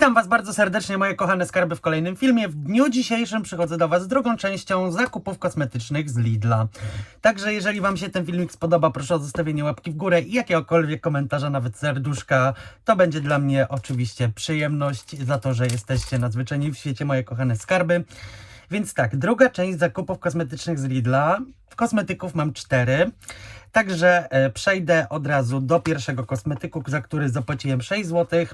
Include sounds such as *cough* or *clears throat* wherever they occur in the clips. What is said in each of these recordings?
Witam Was bardzo serdecznie, moje kochane skarby, w kolejnym filmie. W dniu dzisiejszym przychodzę do Was z drugą częścią zakupów kosmetycznych z Lidla. Także jeżeli Wam się ten filmik spodoba, proszę o zostawienie łapki w górę i jakiegokolwiek komentarza, nawet serduszka. To będzie dla mnie oczywiście przyjemność za to, że jesteście nadzwyczajni w świecie, moje kochane skarby. Więc tak, druga część zakupów kosmetycznych z Lidla. Kosmetyków mam cztery. Także e, przejdę od razu do pierwszego kosmetyku, za który zapłaciłem 6 zł.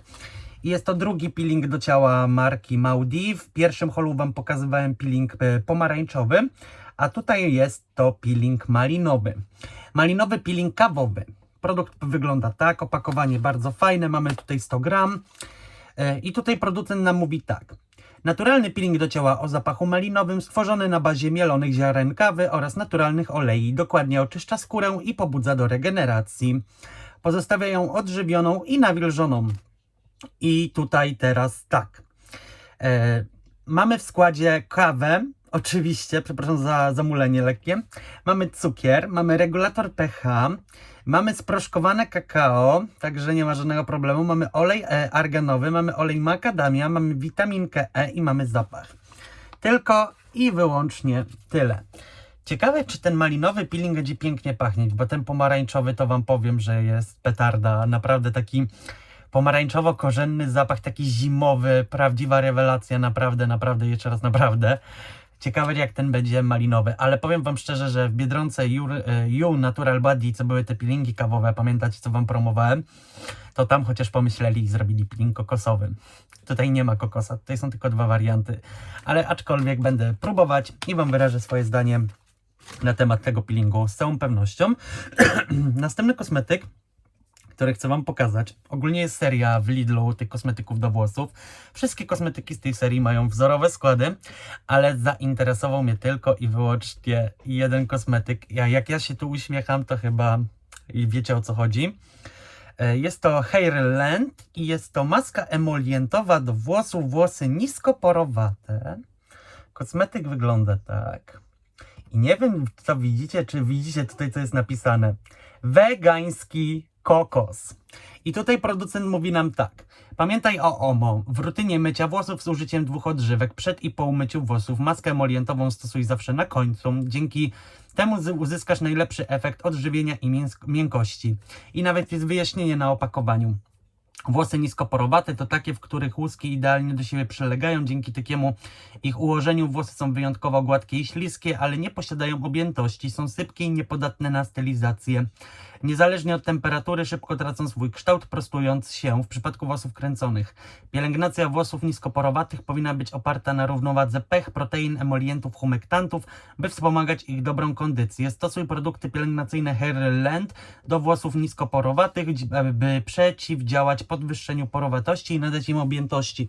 Jest to drugi peeling do ciała marki Maudi. W pierwszym holu Wam pokazywałem peeling e, pomarańczowy, a tutaj jest to peeling malinowy. Malinowy peeling kawowy. Produkt wygląda tak, opakowanie bardzo fajne, mamy tutaj 100 gram. E, I tutaj producent nam mówi tak. Naturalny peeling do ciała o zapachu malinowym stworzony na bazie mielonych ziaren kawy oraz naturalnych olei. Dokładnie oczyszcza skórę i pobudza do regeneracji. Pozostawia ją odżywioną i nawilżoną. I tutaj teraz tak. E, mamy w składzie kawę, oczywiście, przepraszam za zamulenie lekkie. Mamy cukier, mamy regulator pH, mamy sproszkowane kakao, także nie ma żadnego problemu. Mamy olej e, arganowy, mamy olej makadamia, mamy witaminkę E i mamy zapach. Tylko i wyłącznie tyle. Ciekawe, czy ten malinowy peeling będzie pięknie pachnieć, bo ten pomarańczowy to wam powiem, że jest petarda. Naprawdę taki pomarańczowo-korzenny zapach, taki zimowy, prawdziwa rewelacja, naprawdę, naprawdę, jeszcze raz naprawdę. Ciekawe jak ten będzie malinowy, ale powiem wam szczerze, że w Biedronce You, e, Natural Body, co były te peelingi kawowe, pamiętacie co wam promowałem, to tam chociaż pomyśleli i zrobili peeling kokosowy. Tutaj nie ma kokosa, tutaj są tylko dwa warianty, ale aczkolwiek będę próbować i wam wyrażę swoje zdanie na temat tego peelingu z całą pewnością. *clears throat* Następny kosmetyk który chcę Wam pokazać. Ogólnie jest seria w Lidlu tych kosmetyków do włosów. Wszystkie kosmetyki z tej serii mają wzorowe składy, ale zainteresował mnie tylko i wyłącznie jeden kosmetyk. Ja, jak ja się tu uśmiecham, to chyba wiecie o co chodzi. E, Jest to Hairland i jest to maska emolientowa do włosów, włosy niskoporowate. Kosmetyk wygląda tak. I nie wiem, co widzicie, czy widzicie tutaj, co jest napisane. Wegański kokos. I tutaj producent mówi nam tak. Pamiętaj o OMO. W rutynie mycia włosów z użyciem dwóch odżywek przed i po umyciu włosów maskę emolientową stosuj zawsze na końcu. Dzięki temu uzyskasz najlepszy efekt odżywienia i miękkości. I nawet jest wyjaśnienie na opakowaniu. Włosy niskoporowate to takie, w których łuski idealnie do siebie przylegają. Dzięki takiemu ich ułożeniu włosy są wyjątkowo gładkie i śliskie, ale nie posiadają objętości. Są sypkie i niepodatne na stylizację. Niezależnie od temperatury szybko tracą swój kształt, prostując się w przypadku włosów kręconych. Pielęgnacja włosów niskoporowatych powinna być oparta na równowadze pech, protein, emolientów, humektantów, by wspomagać ich dobrą kondycję. Stosuj produkty pielęgnacyjne Hairland do włosów niskoporowatych, by przeciwdziałać podwyższeniu porowatości i nadać im objętości.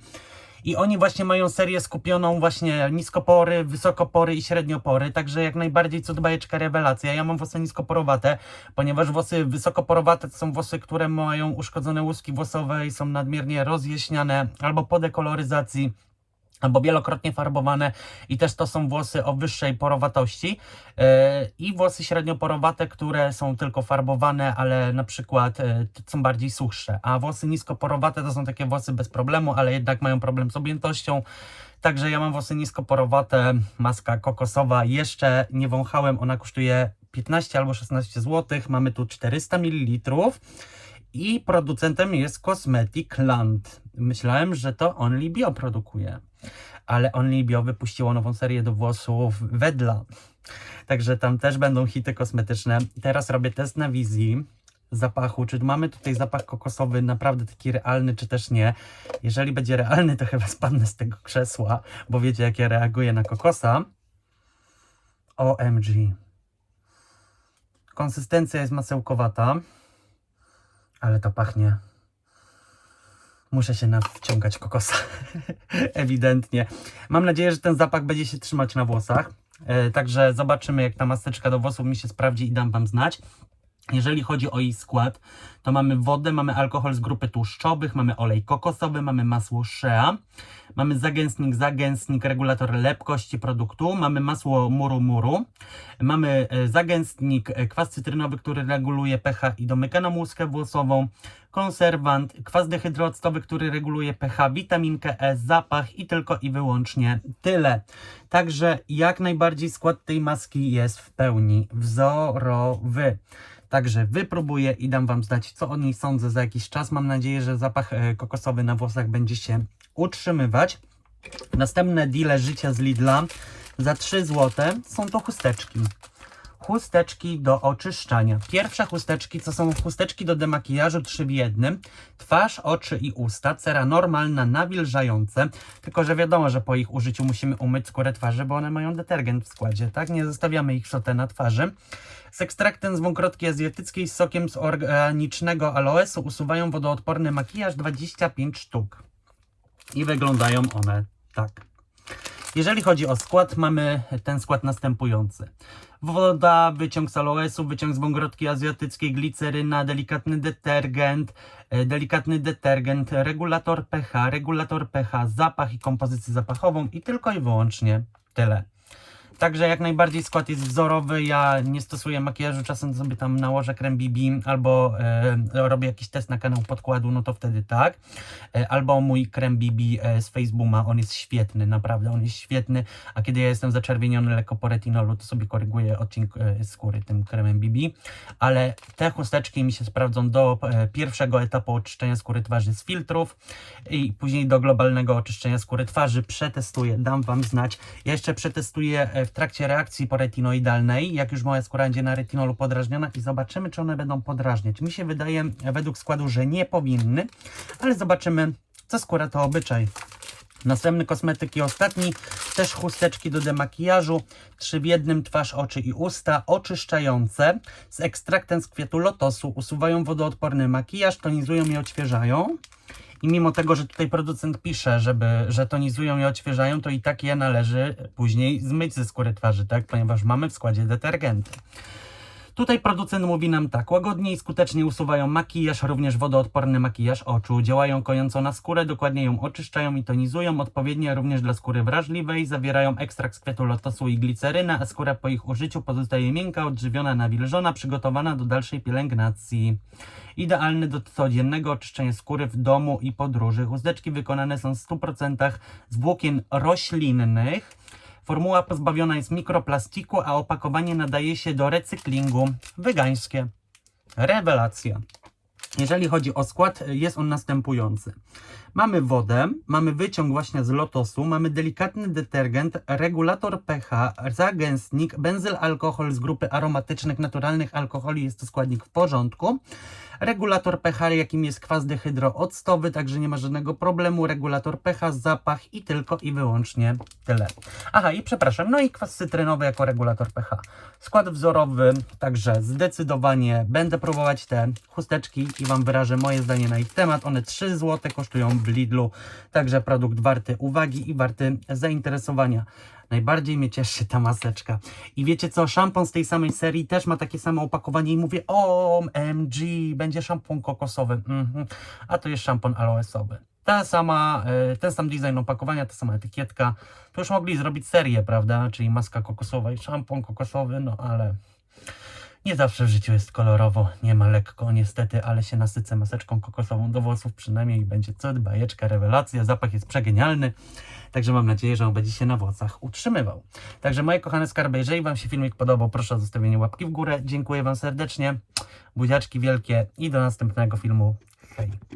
I oni właśnie mają serię skupioną właśnie niskopory, wysokopory i średniopory, także jak najbardziej cud bajeczka rewelacja. Ja mam włosy niskoporowate, ponieważ włosy wysokoporowate to są włosy, które mają uszkodzone łuski włosowe i są nadmiernie rozjaśniane albo po dekoloryzacji albo wielokrotnie farbowane i też to są włosy o wyższej porowatości. Yy, i włosy średnioporowate, które są tylko farbowane, ale na przykład t- są bardziej suchsze, a włosy niskoporowate to są takie włosy bez problemu, ale jednak mają problem z objętością. Także ja mam włosy niskoporowate, maska kokosowa, jeszcze nie wąchałem, ona kosztuje 15 albo 16 zł, mamy tu 400 ml i producentem jest Cosmetic Land. Myślałem, że to Only Bio produkuje, ale Only Bio wypuściło nową serię do włosów Wedla. Także tam też będą hity kosmetyczne. Teraz robię test na wizji zapachu, czy mamy tutaj zapach kokosowy naprawdę taki realny, czy też nie. Jeżeli będzie realny, to chyba spadnę z tego krzesła, bo wiecie jak ja reaguję na kokosa. OMG. Konsystencja jest masełkowata, ale to pachnie. Muszę się nawciągać kokosa. *laughs* Ewidentnie. Mam nadzieję, że ten zapach będzie się trzymać na włosach. E, także zobaczymy, jak ta maseczka do włosów mi się sprawdzi i dam Wam znać. Jeżeli chodzi o jej skład, to mamy wodę, mamy alkohol z grupy tłuszczowych, mamy olej kokosowy, mamy masło shea, mamy zagęstnik, zagęstnik, regulator lepkości produktu, mamy masło muru muru, mamy e, zagęstnik, e, kwas cytrynowy, który reguluje pH i domyka nam włosową, konserwant, kwas dehydrooctowy, który reguluje pH, witaminkę E, zapach i tylko i wyłącznie tyle. Także jak najbardziej skład tej maski jest w pełni wzorowy. Także wypróbuję i dam Wam znać, co o niej sądzę za jakiś czas. Mam nadzieję, że zapach e, kokosowy na włosach będzie się utrzymywać. Następne deale życia z Lidla za 3 zł są to chusteczki. Chusteczki do oczyszczania. Pierwsze chusteczki to są chusteczki do demakijażu 3 w jednym. Twarz, oczy i usta. Cera normalna, nawilżające. Tylko, że wiadomo, że po ich użyciu musimy umyć skórę twarzy, bo one mają detergent w składzie, tak? Nie zostawiamy ich szotę na twarzy. Z ekstraktem z wąkrotki azjatyckiej z sokiem z organicznego aloesu usuwają wodoodporny makijaż 25 sztuk. I wyglądają one tak. Jeżeli chodzi o skład, mamy ten skład następujący. Woda, wyciąg z aloesu, wyciąg z wągrotki azjatyckiej, gliceryna, delikatny detergent, e, delikatny detergent, regulator pH, regulator pH, zapach i kompozycję zapachową i tylko i wyłącznie tyle. Także jak najbardziej skład jest wzorowy. Ja nie stosuję makijażu, czasem sobie tam nałożę krem BB albo e, robię jakiś test na kanał podkładu, no to wtedy tak. E, albo mój krem BB e, z Facebooma, on jest świetny, naprawdę, on jest świetny. A kiedy ja jestem zaczerwieniony lekko po retinolu, to sobie koryguję odcinek e, skóry tym kremem BB. Ale te chusteczki mi się sprawdzą do e, pierwszego etapu oczyszczenia skóry twarzy z filtrów i później do globalnego oczyszczenia skóry twarzy. Przetestuję, dam Wam znać. Ja jeszcze przetestuję w trakcie reakcji poretinoidalnej, jak już moja skóra będzie na retinolu podrażniona i zobaczymy, czy one będą podrażniać. Mi się wydaje według składu, że nie powinny, ale zobaczymy, co skóra to obyczaj. Następny kosmetyk i ostatni, też chusteczki do demakijażu, trzy w jednym, twarz, oczy i usta, oczyszczające, z ekstraktem z kwiatu lotosu, usuwają wodoodporny makijaż, tonizują i odświeżają. I mimo tego, że tutaj producent pisze, żeby, że tonizują i odświeżają, to i tak je należy później zmyć ze skóry twarzy, tak? Ponieważ mamy w składzie detergenty. Tutaj producent mówi nam tak, łagodnie i skutecznie usuwają makijaż, również wodoodporny makijaż oczu, działają kojąco na skórę, dokładnie ją oczyszczają i tonizują, odpowiednie również dla skóry wrażliwej, zawierają ekstrakt z kwiatu lotosu i glicerynę, a skóra po ich użyciu pozostaje miękka, odżywiona, nawilżona, przygotowana do dalszej pielęgnacji. Idealny do codziennego oczyszczenia skóry w domu i podróży. Chusteczki wykonane są w 100% z włókien roślinnych. Formuła pozbawiona jest mikroplastiku, a opakowanie nadaje się do recyklingu. Wegańskie. Rewelacja. Jeżeli chodzi o skład, jest on następujący. Mamy wodę, mamy wyciąg właśnie z lotosu, mamy delikatny detergent, regulator pH, zagęstnik, benzyl alkohol z grupy aromatycznych naturalnych alkoholi, jest to składnik w porządku. Regulator pH, jakim jest kwas dehydrooctowy, także nie ma żadnego problemu. Regulator pH, zapach i tylko i wyłącznie tyle. Aha, i przepraszam, no i kwas cytrynowy jako regulator pH. Skład wzorowy, także zdecydowanie będę próbować te chusteczki i Wam wyrażę moje zdanie na ich temat. One 3 zł kosztują w Lidlu, także produkt warty uwagi i warty zainteresowania. Najbardziej mnie cieszy ta maseczka. I wiecie co, szampon z tej samej serii też ma takie samo opakowanie i mówię, OMG, będzie szampon kokosowy. Mhm. A to jest szampon aloesowy. Ta sama, e, ten sam design opakowania, ta sama etykietka. To już mogli zrobić serię, prawda? Czyli maska kokosowa i szampon kokosowy, no ale nie zawsze w życiu jest kolorowo, nie ma lekko niestety, ale się nasycę maseczką kokosową do włosów przynajmniej i będzie cud, bajeczka, rewelacja, zapach jest przegenialny, także mam nadzieję, że on będzie się na włosach utrzymywał. Także moje kochane skarby, jeżeli Wam się filmik podobał, proszę o zostawienie łapki w górę, dziękuję Wam serdecznie, buziaczki wielkie i do następnego filmu, hej!